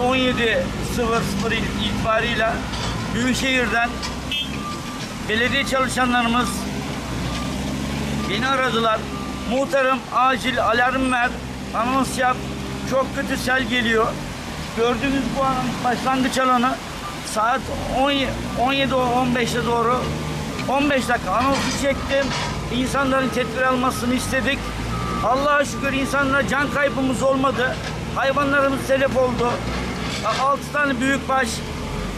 17.00 itibarıyla Büyükşehir'den belediye çalışanlarımız beni aradılar. Muhtarım acil alarm ver, anons yap. Çok kötü sel geliyor. Gördüğünüz bu an başlangıç alanı saat 17-15'e doğru 15 dakika anonsu çektim. İnsanların tedbir almasını istedik. Allah'a şükür insanlara can kaybımız olmadı. Hayvanlarımız telef oldu. 6 tane büyükbaş,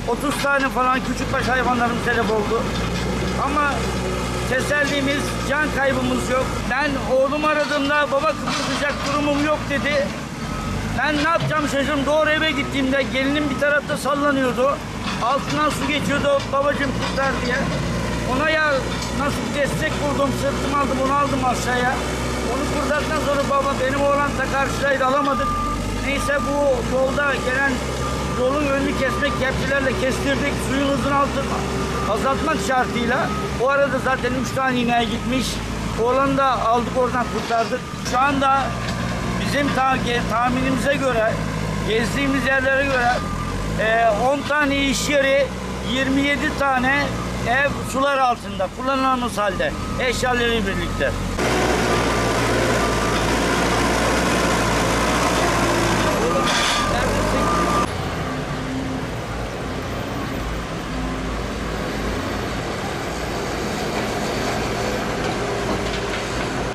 30 tane falan küçükbaş hayvanlarımız telef oldu. Ama tesellimiz, can kaybımız yok. Ben oğlum aradığımda baba kıpırdayacak durumum yok dedi. Ben ne yapacağım şaşırdım. Doğru eve gittiğimde gelinim bir tarafta sallanıyordu. Altından su geçiyordu. Babacım kurtar diye. Ona ya nasıl destek buldum. Sırtımı aldım onu aldım aşağıya. Onu kurtardıktan sonra baba benim oğlan da karşıdaydı alamadık. Neyse bu yolda gelen yolun önünü kesmek kepçelerle kestirdik. Suyun hızını altı, azaltmak şartıyla. O arada zaten üç tane ineğe gitmiş. Oğlanı da aldık oradan kurtardık. Şu anda bizim ta- tahminimize göre, gezdiğimiz yerlere göre e, 10 tane iş yeri, 27 tane ev sular altında, kullanılamaz halde, eşyalarıyla birlikte.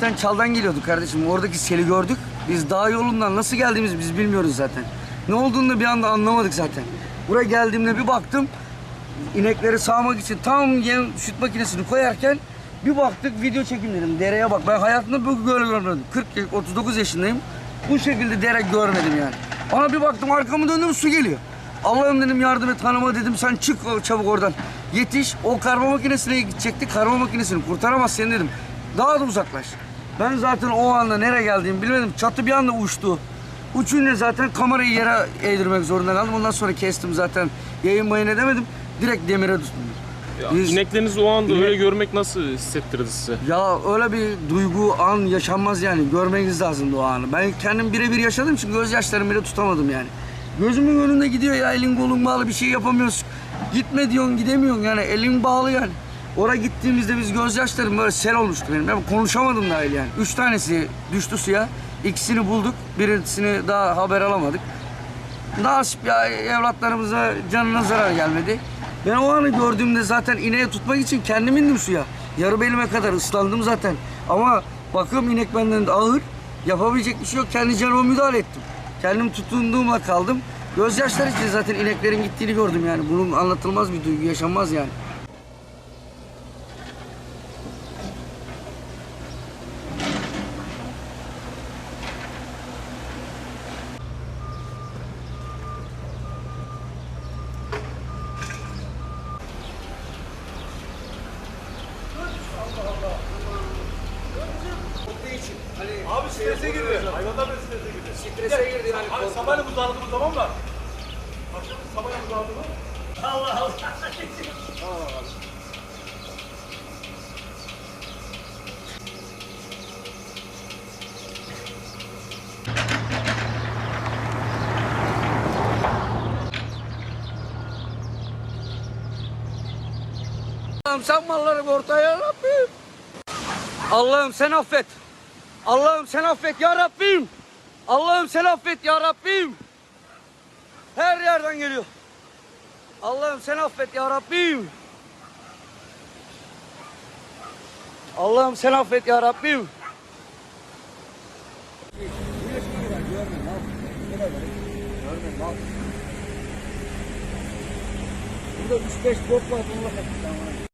Zaten çaldan geliyorduk kardeşim. Oradaki seli gördük. Biz dağ yolundan nasıl geldiğimizi biz bilmiyoruz zaten. Ne olduğunu da bir anda anlamadık zaten. Buraya geldiğimde bir baktım. inekleri sağmak için tam yem süt makinesini koyarken bir baktık video dedim. Dereye bak. Ben hayatımda böyle görmedim. 40 39 yaşındayım. Bu şekilde dere görmedim yani. Ona bir baktım arkamı döndüm su geliyor. Allah'ım dedim yardım et hanıma dedim sen çık çabuk oradan. Yetiş o karma makinesine gidecekti. Karma makinesini kurtaramaz seni dedim. Daha da uzaklaş. Ben zaten o anda nereye geldiğimi bilmedim. Çatı bir anda uçtu. Uçunca zaten kamerayı yere eğdirmek zorunda kaldım. Ondan sonra kestim zaten. Yayın mayın edemedim. Direkt demire tuttum. Ya, Biz- ineklerinizi o anda öyle görmek nasıl hissettirdi size? Ya öyle bir duygu an yaşanmaz yani. Görmeniz lazımdı o anı. Ben kendim birebir yaşadım için gözyaşlarımı bile tutamadım yani. Gözümün önünde gidiyor ya elin kolun bağlı bir şey yapamıyorsun. Gitme diyorsun gidemiyorsun yani elin bağlı yani. Oraya gittiğimizde biz gözyaşlarım böyle sel olmuştu benim. Ben konuşamadım dahil yani. Üç tanesi düştü suya. İkisini bulduk. Birisini daha haber alamadık. Nasip ya evlatlarımıza canına zarar gelmedi. Ben o anı gördüğümde zaten ineği tutmak için kendim indim suya. Yarı belime kadar ıslandım zaten. Ama bakıyorum inek benden de ağır. Yapabilecek bir şey yok. Kendi canıma müdahale ettim. Kendim tutunduğumla kaldım. Gözyaşları içinde zaten ineklerin gittiğini gördüm yani. Bunun anlatılmaz bir duygu, yaşanmaz yani. Abi strese girdi. Hayvanlar da strese girdi. Strese girdi yani. Abi sabahleyin buzlandı bu tamam mı? Akşam sabahleyin buzlandı mı? Allah Allah. Allah'ım sen mallarımı ortaya Rabbim. Allah'ım sen affet. Allah'ım sen affet ya Rabbim. Allah'ım sen affet ya Rabbim. Her yerden geliyor. Allah'ım sen affet ya Rabbim. Allah'ım sen affet ya Rabbim. Burada 3-5 bok var bununla.